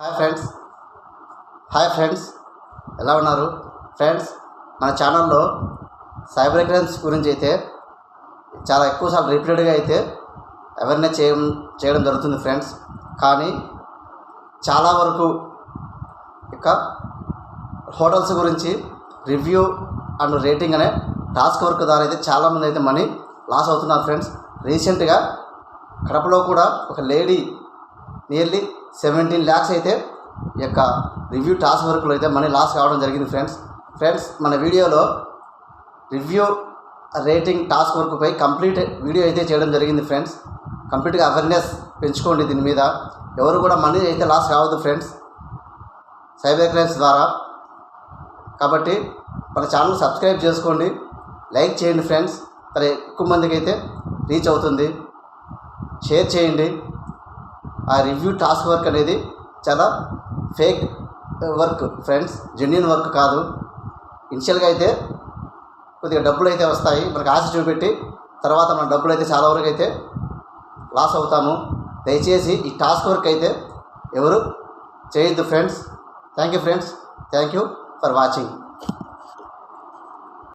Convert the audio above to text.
Hi friends hi friends ఎలా ఉన్నారు? Friends మన ఛానల్లో సైబర్ క్రైమ్స్ గురించి అయితే చాలా ఎక్కువసార్లు రిపీటెడ్గా అయితే అవేర్నెస్ చేయడం చేయడం జరుగుతుంది ఫ్రెండ్స్ కానీ చాలా వరకు ఇక హోటల్స్ గురించి రివ్యూ అండ్ రేటింగ్ అనే టాస్క్ వర్క్ ద్వారా అయితే చాలామంది అయితే మనీ లాస్ అవుతున్నారు ఫ్రెండ్స్ రీసెంట్గా కడపలో కూడా ఒక లేడీ నియర్లీ సెవెంటీన్ ల్యాక్స్ అయితే యొక్క రివ్యూ టాస్క్ వర్క్లో అయితే మనీ లాస్ కావడం జరిగింది ఫ్రెండ్స్ ఫ్రెండ్స్ మన వీడియోలో రివ్యూ రేటింగ్ టాస్క్ వర్క్పై కంప్లీట్ వీడియో అయితే చేయడం జరిగింది ఫ్రెండ్స్ కంప్లీట్గా అవేర్నెస్ పెంచుకోండి దీని మీద. ఎవరు కూడా మనీ అయితే లాస్ కావద్దు ఫ్రెండ్స్ సైబర్ క్రైమ్స్ ద్వారా. కాబట్టి మన ఛానల్ సబ్స్క్రైబ్ చేసుకోండి. లైక్ చేయండి ఫ్రెండ్స్ మరి ఎక్కువ మందికి అయితే రీచ్ అవుతుంది. షేర్ చేయండి. ఆ రివ్యూ టాస్క్ వర్క్ అనేది చాలా fake work friends genuine work కాదు. ఇనిషియల్గా అయితే కొద్దిగా డబ్బులు అయితే వస్తాయి. మనకు ఆశ చూపెట్టి తర్వాత మన డబ్బులు అయితే చాలా వరకు అయితే లాస్ అవుతాము. దయచేసి ఈ టాస్క్ వర్క్ అయితే ఎవరు చేయొద్దు friends thank you friends thank you for watching